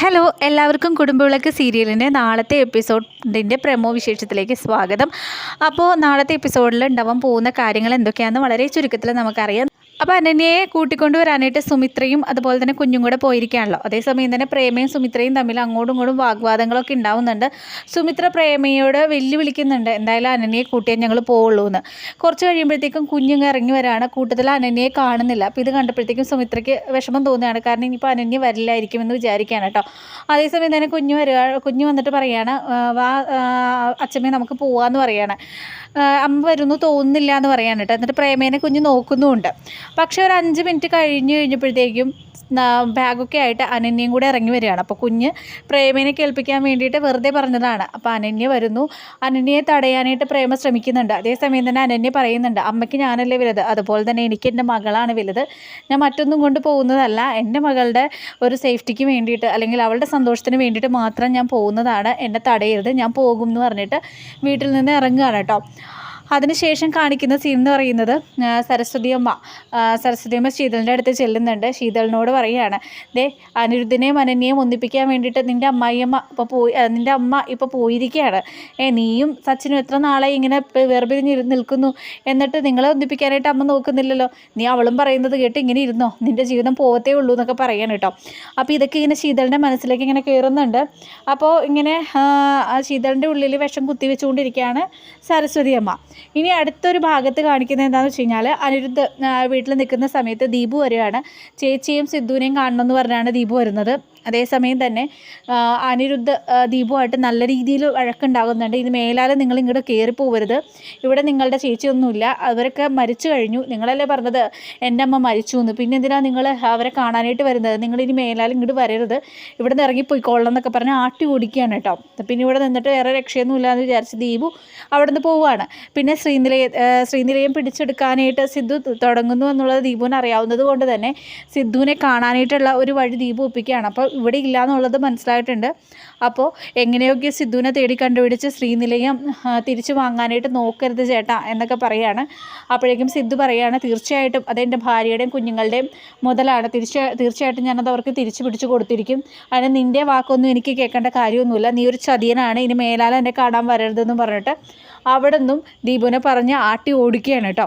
Hello എല്ലാവർക്കും കുടുംബവിളക്ക് സീരിയലിന്റെ നാളത്തെ എപ്പിസോഡിന്റെ പ്രമോ വിശേഷത്തിലേക്ക് സ്വാഗതം. അപ്പോൾ നാളത്തെ എപ്പിസോഡിൽ ഉണ്ടാവാൻ പോകുന്ന കാര്യങ്ങൾ എന്തൊക്കെയാണെന്ന് വളരെ ചുരുക്കത്തിൽ നമുക്കറിയാം. അപ്പോൾ അനന്യയെ കൂട്ടിക്കൊണ്ട് വരാനായിട്ട് സുമിത്രയും അതുപോലെ തന്നെ കുഞ്ഞും കൂടെ പോയിരിക്കുകയാണല്ലോ. അതേസമയം തന്നെ പ്രേമയും സുമിത്രയും തമ്മിൽ അങ്ങോട്ടും ഇങ്ങോട്ടും വാഗ്വാദങ്ങളൊക്കെ ഉണ്ടാവുന്നുണ്ട്. സുമിത്ര പ്രേമയോട് വെല്ലുവിളിക്കുന്നുണ്ട്. എന്തായാലും അനന്യയെ കൂട്ടിയാൽ ഞങ്ങൾ പോവുള്ളൂ എന്ന്. കുറച്ച് കഴിയുമ്പോഴത്തേക്കും കുഞ്ഞുങ്ങ് ഇറങ്ങി വരാണ്. കൂട്ടത്തിൽ അനന്യയെ കാണുന്നില്ല. അപ്പോൾ ഇത് കണ്ടപ്പോഴത്തേക്കും സുമിത്രയ്ക്ക് വിഷമം തോന്നുകയാണ്. കാരണം ഇനിയിപ്പോൾ അനന്യ വരില്ലായിരിക്കും എന്ന് വിചാരിക്കുകയാണ് കേട്ടോ. അതേസമയം തന്നെ കുഞ്ഞു വരിക കുഞ്ഞു വന്നിട്ട് പറയുകയാണ് വാ അച്ഛമ്മേ നമുക്ക് പോവാന്ന് പറയാണ്. അമ്മ വരുന്നു തോന്നുന്നില്ല എന്ന് പറയാണ് എന്നിട്ട് പ്രേമേനെ കുഞ്ഞ് നോക്കുന്നുമുണ്ട്. പക്ഷേ ഒരു അഞ്ച് മിനിറ്റ് കഴിഞ്ഞ് കഴിഞ്ഞപ്പോഴത്തേക്കും ബാഗൊക്കെ ആയിട്ട് അനന്യയും കൂടെ ഇറങ്ങി വരികയാണ്. അപ്പോൾ കുഞ്ഞ് പ്രേമേനെ കേൾപ്പിക്കാൻ വേണ്ടിയിട്ട് വെറുതെ പറഞ്ഞതാണ്. അപ്പോൾ അനന്യ വരുന്നു. അനന്യയെ തടയാനായിട്ട് പ്രേമ ശ്രമിക്കുന്നുണ്ട്. അതേസമയം തന്നെ അനന്യ പറയുന്നുണ്ട് അമ്മയ്ക്ക് ഞാനല്ലേ വലുത്? അതുപോലെ തന്നെ എനിക്ക് എന്റെ മകളാണ് വലുത്. ഞാൻ മറ്റൊന്നും കൊണ്ട് പോകുന്നതല്ല. എന്റെ മകളുടെ ഒരു സേഫ്റ്റിക്ക് വേണ്ടിയിട്ട് അല്ലെങ്കിൽ അവളുടെ സന്തോഷത്തിന് വേണ്ടിയിട്ട് മാത്രം ഞാൻ പോകുന്നതാണ്. എന്നെ തടയരുത്. ഞാൻ പോകും എന്ന് പറഞ്ഞിട്ട് വീട്ടിൽ നിന്ന് ഇറങ്ങുകയാണ് കേട്ടോ. അതിനുശേഷം കാണിക്കുന്ന സീൻ എന്ന് പറയുന്നത് സരസ്വതിയമ്മ സരസ്വതി അമ്മ. സരസ്വതി അമ്മ ശീതളിന്റെ അടുത്ത് ചെല്ലുന്നുണ്ട്. ശീതളിനോട് പറയുകയാണ് ദേ അനിരുദ്ധിനെയും അനന്യയും ഒന്നിപ്പിക്കാൻ വേണ്ടിയിട്ട് നിന്റെ അമ്മായിയമ്മ ഇപ്പോൾ പോയി നിന്റെ അമ്മ ഇപ്പോൾ പോയിരിക്കുകയാണ് ഏ നീയും സച്ചിനും എത്ര നാളായി ഇങ്ങനെ വേർപിരിഞ്ഞ് നിൽക്കുന്നു? എന്നിട്ട് നിങ്ങളെ ഒന്നിപ്പിക്കാനായിട്ട് അമ്മ നോക്കുന്നില്ലല്ലോ? നീ അവളും പറയുന്നത് കേട്ട് ഇങ്ങനെ ഇരുന്നോ? നിന്റെ ജീവിതം പോകത്തേ ഉള്ളൂ എന്നൊക്കെ പറയാൻ കേട്ടോ. അപ്പോൾ ഇതൊക്കെ ഇങ്ങനെ ശീതളിന്റെ മനസ്സിലേക്ക് ഇങ്ങനെ കയറുന്നുണ്ട് അപ്പോൾ ഇങ്ങനെ ശീതളിന്റെ ഉള്ളിൽ വിഷം കുത്തിവെച്ചുകൊണ്ടിരിക്കുകയാണ് സരസ്വതി അമ്മ. ഇനി അടുത്തൊരു ഭാഗത്ത് കാണിക്കുന്നത് എന്താണെന്ന് വെച്ച് കഴിഞ്ഞാൽ അനിരുദ്ധ വീട്ടിൽ നിൽക്കുന്ന സമയത്ത് ദീപു വരികയാണ്. ചേച്ചിയും സിദ്ധുവിനെയും കാണണമെന്ന് പറഞ്ഞാണ് ദീപു വരുന്നത്. അതേസമയം തന്നെ അനിരുദ്ധ ദീപുമായിട്ട് നല്ല രീതിയിൽ വഴക്കുണ്ടാകുന്നുണ്ട്. ഇത് മേലാലെ നിങ്ങൾ ഇങ്ങോട്ട് കയറി പോകരുത് ഇവിടെ നിങ്ങളുടെ ചേച്ചിയൊന്നുമില്ല. അവരൊക്കെ മരിച്ചു കഴിഞ്ഞു. നിങ്ങളല്ലേ പറഞ്ഞത് എന്റെ അമ്മ മരിച്ചു എന്ന് പിന്നെ എന്തിനാണ് നിങ്ങൾ അവരെ കാണാനായിട്ട് വരുന്നത്? നിങ്ങൾ ഇനി മേലാൽ ഇങ്ങോട്ട് വരരുത്. ഇവിടെ നിന്ന് ഇറങ്ങിപ്പോയിക്കോളണം എന്നൊക്കെ പറഞ്ഞ് ആട്ടി ഓടിക്കുകയാണ് കേട്ടോ. പിന്നെ ഇവിടെ നിന്നിട്ട് വേറെ രക്ഷയൊന്നുമില്ല എന്ന് വിചാരിച്ച് ദീപു അവിടെ നിന്ന് പോവുകയാണ്. പിന്നെ ശ്രീനിലയ ശ്രീനിലയം പിടിച്ചെടുക്കാനായിട്ട് സിദ്ധു തുടങ്ങുന്നു എന്നുള്ളത് ദീപുവിന് അറിയാവുന്നത് കൊണ്ട് തന്നെ സിദ്ധുവിനെ കാണാനായിട്ടുള്ള ഒരു വഴി ദീപു ഒപ്പിക്കുകയാണ്. അപ്പോൾ ഇവിടെ ഇല്ല എന്നുള്ളത് മനസ്സിലായിട്ടുണ്ട്. അപ്പോൾ എങ്ങനെയൊക്കെ സിദ്ധുവിനെ തേടി കണ്ടുപിടിച്ച് ശ്രീനിലയം തിരിച്ചു വാങ്ങാനായിട്ട് നോക്കരുത് ചേട്ടാ എന്നൊക്കെ പറയാണ്. അപ്പോഴേക്കും സിദ്ധു പറയാണ് തീർച്ചയായിട്ടും അതെന്റെ ഭാര്യയുടെയും കുഞ്ഞുങ്ങളുടെയും മുതലാണ്. തീർച്ച തീർച്ചയായിട്ടും ഞാനത് അവർക്ക് തിരിച്ചു പിടിച്ചു കൊടുത്തിരിക്കും. അതിന് നിന്റെ വാക്കൊന്നും എനിക്ക് കേൾക്കേണ്ട കാര്യമൊന്നുമില്ല. നീ ഒരു ചതിയനാണ്. ഇനി മേലാൽ എന്നെ കാണാൻ വരരുതെന്ന് പറഞ്ഞിട്ട് അവിടെ നിന്നും ദീപുവിനെ പറഞ്ഞ് ആട്ടി ഓടിക്കുകയാണ് കേട്ടോ.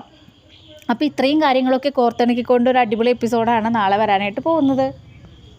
അപ്പോൾ ഇത്രയും കാര്യങ്ങളൊക്കെ കോർത്തിണക്കിക്കൊണ്ട് ഒരു അടിപൊളി എപ്പിസോഡാണ് നാളെ വരാനായിട്ട് പോകുന്നത്.